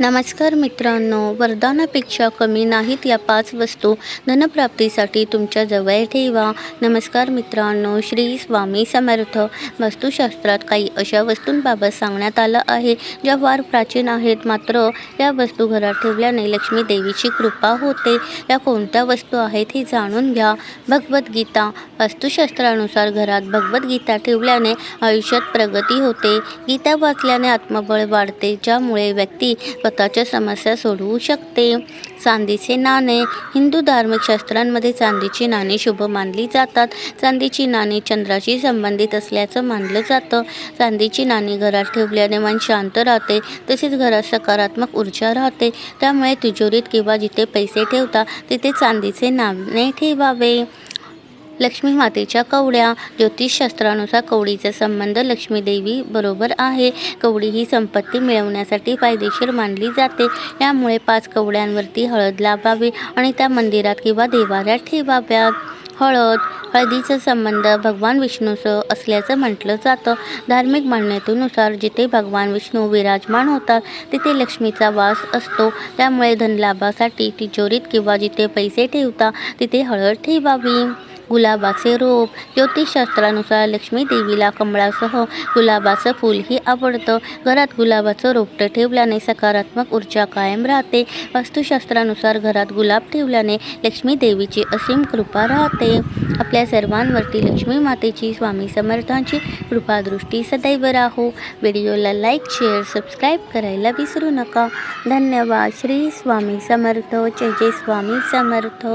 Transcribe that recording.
नमस्कार मित्रांनो वरदानापेक्षा कमी नाहीत या पाच वस्तू धनप्राप्तीसाठी तुमच्या जवळ ठेवा. नमस्कार मित्रांनो श्री स्वामी समर्थ. वास्तुशास्त्रात काही अशा वस्तूंबाबत सांगण्यात आलं आहे ज्या फार प्राचीन आहेत. मात्र या वस्तू घरात ठेवल्याने लक्ष्मी देवीची कृपा होते. या कोणत्या वस्तू आहेत हे जाणून घ्या. भगवद्गीता वास्तुशास्त्रानुसार घरात भगवद्गीता ठेवल्याने आयुष्यात प्रगती होते. गीता वाचल्याने आत्मबळ वाढते ज्यामुळे व्यक्ती स्वतःच्या समस्या सोडवू शकते. चांदीचे नाणे हिंदू धार्मिक शास्त्रांमध्ये चांदीची नाणी शुभ मानली जातात. चांदीची नाणी चंद्राशी संबंधित असल्याचं मानलं जातं. चांदीची नाणी घरात ठेवल्याने मन शांत राहते तसेच घरात सकारात्मक ऊर्जा राहते. त्यामुळे तिजोरीत किंवा जिथे पैसे ठेवता तिथे चांदीचे नाणे ठेवावे. लक्ष्मी मातेच्या कवड्या. ज्योतिषशास्त्रानुसार कवडीचा संबंध लक्ष्मीदेवी बरोबर आहे. कवडी ही संपत्ती मिळवण्यासाठी फायदेशीर मानली जाते. यामुळे पाच कवड्यांवरती हळद लावावी आणि त्या मंदिरात किंवा देवाऱ्यात ठेवाव्यात. हळद हळदीचा संबंध भगवान विष्णूसह असल्याचं म्हटलं जातं. धार्मिक मान्यतेनुसार जिथे भगवान विष्णू विराजमान होतात तिथे लक्ष्मीचा वास असतो. त्यामुळे धनलाभासाठी तिजोरीत किंवा जिथे पैसे ठेवता तिथे हळद ठेवावी. गुलाबाचे रोप. ज्योतिषशास्त्रानुसार लक्ष्मी देवीला कमळासह गुलाबाचं फूलही आवडतं. घरात गुलाबाचं रोपटं ठेवल्याने सकारात्मक ऊर्जा कायम राहते. वास्तुशास्त्रानुसार घरात गुलाब ठेवल्याने लक्ष्मी देवीची असीम कृपा राहते. आपल्या सर्वांवरती लक्ष्मी मातेची स्वामी समर्थांची कृपादृष्टी सदैव राहो. व्हिडिओला लाईक शेअर सबस्क्राईब करायला विसरू नका. धन्यवाद. श्री स्वामी समर्थ. जय जय स्वामी समर्थ.